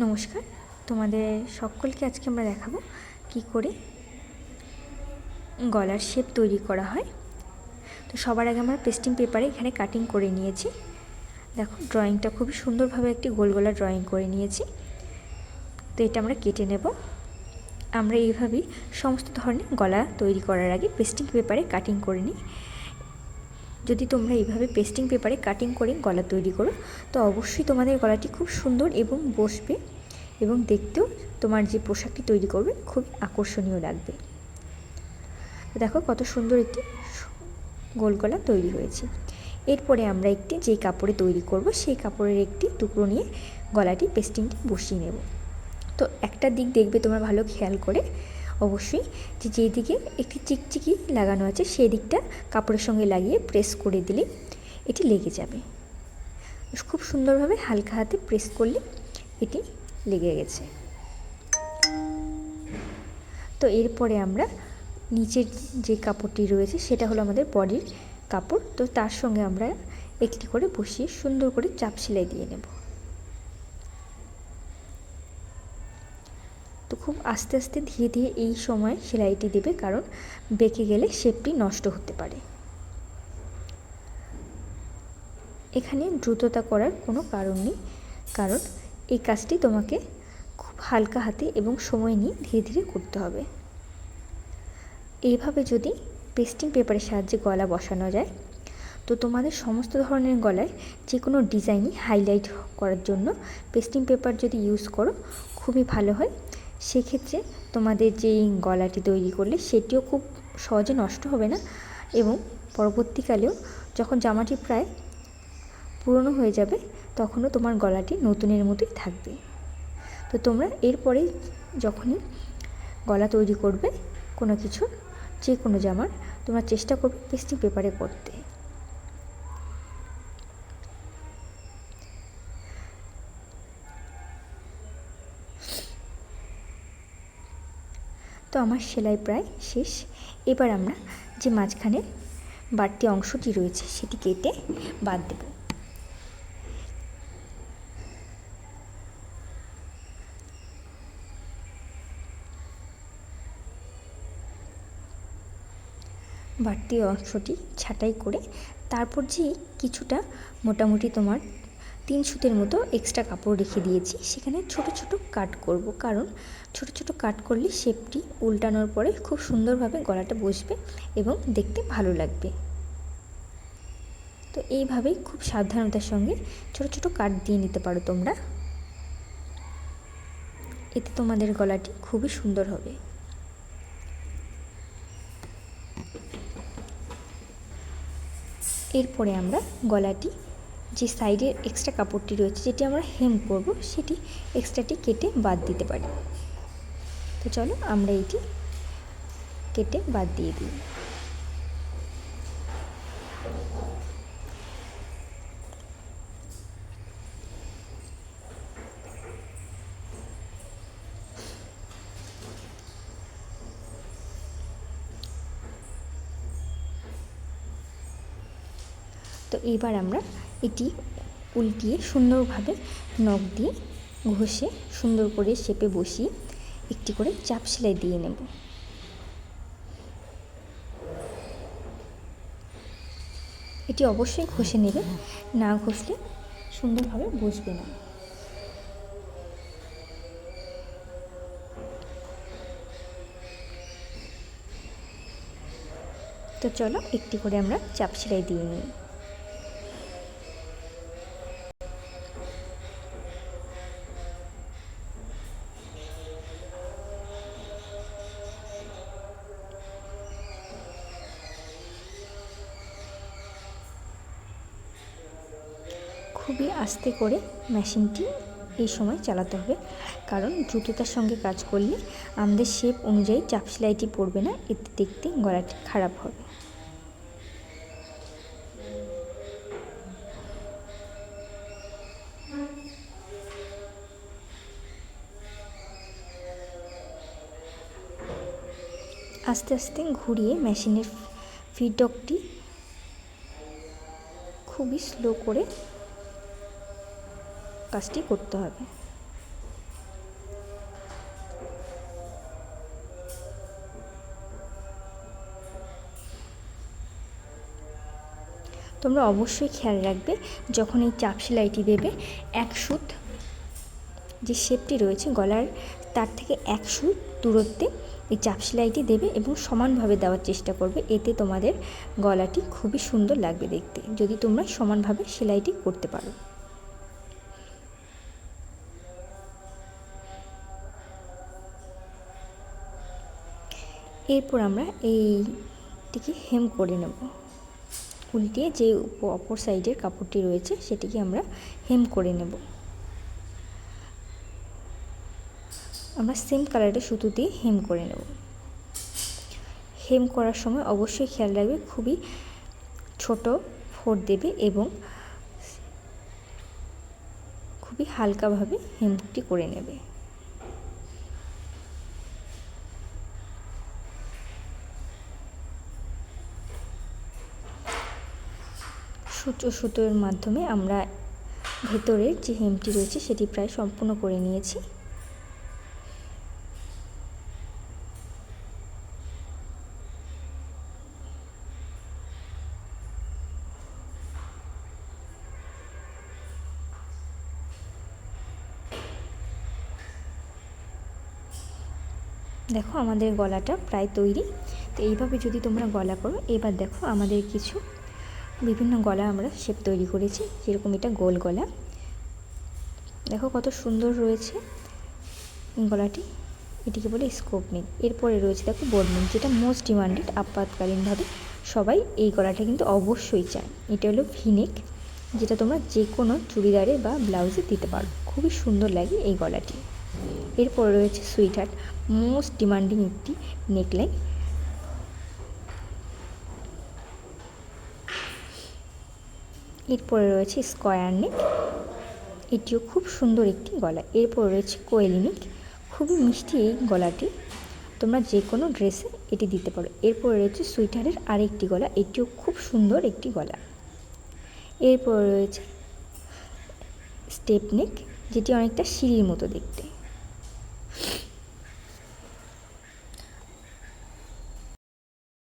নমস্কার। তোমাদের সকলকে আজকে আমরা দেখাবো কি করে গলার শেপ তৈরি করা হয়। তো সবার আগে আমরা পেস্টিং পেপারে এখানে কাটিং করে নিয়েছি। দেখো ড্রয়িংটা খুবই সুন্দরভাবে একটি গোল গলা ড্রয়িং করে নিয়েছি। তো এটা আমরা কেটে নেব। আমরা এইভাবেই সমস্ত ধরনের গলা তৈরি করার আগে পেস্টিং পেপারে কাটিং করে নিই। যদি তোমরা এইভাবে পেস্টিং পেপারে কাটিং করে গলা তৈরি করো, তো অবশ্যই তোমাদের গলাটি খুব সুন্দর এবং বসবে এবং দেখতেও তোমার যে পোশাকটি তৈরি করবে খুব আকর্ষণীয় লাগবে। দেখো কত সুন্দর একটি গোল গলা তৈরি হয়েছে। এরপরে আমরা একটি যেই কাপড়ে তৈরি করব, সেই কাপড়ের একটি টুকরো নিয়ে গলাটি পেস্টিংটি বসিয়ে নেব। তো একটা দিক দেখবে তোমরা ভালো খেয়াল করে অবশ্যই যে যেই দিকে একটি চিকচিকি লাগানো আছে সেই দিকটা কাপড়ের সঙ্গে লাগিয়ে প্রেস করে দিলে এটি লেগে যাবে। খুব সুন্দরভাবে হালকা হাতে প্রেস করলে এটি লেগে গেছে। তো এরপরে আমরা নিচের যে কাপড়টি রয়েছে সেটা হলো আমাদের বডির কাপড়। তো তার সঙ্গে আমরা একটি করে বসিয়ে সুন্দর করে চাপ সেলাই দিয়ে নেব। তো খুব আস্তে আস্তে ধীরে ধীরে এই সময় সেলাইটি দেবে, কারণ বেঁকে গেলে শেপটি নষ্ট হতে পারে। এখানে দ্রুততা করার কোনো কারণ নেই, কারণ এই কাজটি তোমাকে খুব হালকা হাতে এবং সময় নিয়ে ধীরে ধীরে করতে হবে। এইভাবে যদি পেস্টিং পেপারের সাহায্যে গলা বসানো যায়, তো তোমাদের সমস্ত ধরনের গলায় যে কোনো ডিজাইনই হাইলাইট করার জন্য পেস্টিং পেপার যদি ইউজ করো, খুবই ভালো হয়। সেক্ষেত্রে তোমাদের যেই গলাটি তৈরি করলে সেটিও খুব সহজে নষ্ট হবে না এবং পরবর্তীকালেও যখন জামাটি প্রায় পুরনো হয়ে যাবে, তখনও তোমার গলাটি নতুনের মতোই থাকবে। তো তোমরা এরপরে যখনই গলা তৈরি করবে কোনো কিছু যে কোনো জামার, তোমরা চেষ্টা করবে পেস্টিং পেপারে করতে তো আমার সেলাই প্রায় শেষ। এবার আমরা যে মাঝখানের বাড়তি অংশটি রয়েছে সেটি কেটে বাদ দেব। বাড়তি অংশটি ছাঁটাই করে তারপর যে কিছুটা মোটামুটি তোমার তিন সুতের মতো এক্সট্রা কাপড় রেখে দিয়েছি। সেখানে ছোট ছোট কাট করব। কারণ ছোট ছোট কাট করলে শেপটি উল্টানোর পরে খুব সুন্দরভাবে গলাটা বসবে এবং দেখতে ভালো লাগবে। তো এইভাবেই খুব সাবধানতার সঙ্গে ছোট ছোট কাট দিয়ে নিতে পারো তোমরা। এতে তোমাদের গলাটি খুবই সুন্দর হবে। এরপরে আমরা গলাটি যে সাইডের এক্সট্রা কাপড়টি রয়েছে, যেটি আমরা হেম করব, সেটি এক্সট্রাটি কেটে বাদ দিতে পারি। তো চলো আমরা এটি কেটে বাদ দিয়ে দিই। তো এইবার আমরা এটি উল্টিয়ে সুন্দরভাবে নখ দিয়ে ঘষে সুন্দর করে শেপে বসিয়ে একটি করে চাপ সেলাই দিয়ে নেব। এটি অবশ্যই ঘষে নেবে, না ঘষলে সুন্দরভাবে বসবে না। তো চলো একটি করে আমরা চাপ সেলাই দিয়ে নিই। খুবই আস্তে করে মেশিনটি এই সময় চালাতে হবে। কারণ দ্রুততার সঙ্গে কাজ করলে আমাদের শেপ অনুযায়ী চাপ সেলাইটি পড়বে না, এতে দেখতে গলাটি খারাপ হবে। আস্তে আস্তে ঘুরিয়ে মেশিনের ফিডব্যাকটি খুবই স্লো করে কাজটি করতে হবে। তোমরা অবশ্যই খেয়াল রাখবে, যখন এই চাপ সেলাইটি দেবে, এক সুত যে শেপটি রয়েছে গলার, তার থেকে এক সুত দূরত্বে এই চাপ সেলাইটি দেবে এবং সমানভাবে দেওয়ার চেষ্টা করবে। এতে তোমাদের গলাটি খুবই সুন্দর লাগবে দেখতে, যদি তোমরা সমানভাবে সেলাইটি করতে পারো। এরপর আমরা এইটিকে হেম করে নেব। উল্টিয়ে যে অপর সাইডের কাপড়টি রয়েছে, সেটিকে আমরা হেম করে নেব। আমরা সেম কালারের সুতো দিয়ে হেম করে নেব। হেম করার সময় অবশ্যই খেয়াল রাখবে, খুবই ছোট ফোর দেবে এবং খুবই হালকাভাবে হেমটি করে নেবে। সূর্য সুতোর মাধ্যমে আমরা ভেতরের যে হেমটি রয়েছে সেটি প্রায় সম্পূর্ণ করে নিয়েছি। দেখো আমাদের গলাটা প্রায় তৈরি। তো এইভাবে যদি তোমরা গলা করো, এবার দেখো আমাদের কিছু বিভিন্ন গলা আমরা শেপ তৈরি করেছি, যেরকম এটা গোল গলা। দেখো কত সুন্দর রয়েছে গলাটি, এটিকে বলে স্কোপ নেই এরপরে রয়েছে দেখো বোর্ড নেক যেটা মোস্ট ডিমান্ডেড আপাতকালীনভাবে সবাই এই গলাটা কিন্তু অবশ্যই চায়। এটা হলো ভিনেক যেটা তোমরা যে কোনো চুড়িদারে বা ব্লাউজে দিতে পারো। খুবই সুন্দর লাগে এই গলাটি। এরপরে রয়েছে সুইট হার্ট মোস্ট ডিমান্ডিং একটি নেকলাইন এরপরে রয়েছে স্কোয়ার নেক। এটিও খুব সুন্দর একটি গলা। এরপর রয়েছে কোয়েল নেক। খুবই মিষ্টি এই গলাটি। তোমরা যে কোনো ড্রেসে এটি দিতে পারো। এরপরে রয়েছে সুইটারের আরেকটি গলা। এটিও খুব সুন্দর একটি গলা। এরপর রয়েছে স্টেপ নেক, যেটি অনেকটা সিঁড়ির মতো দেখতে।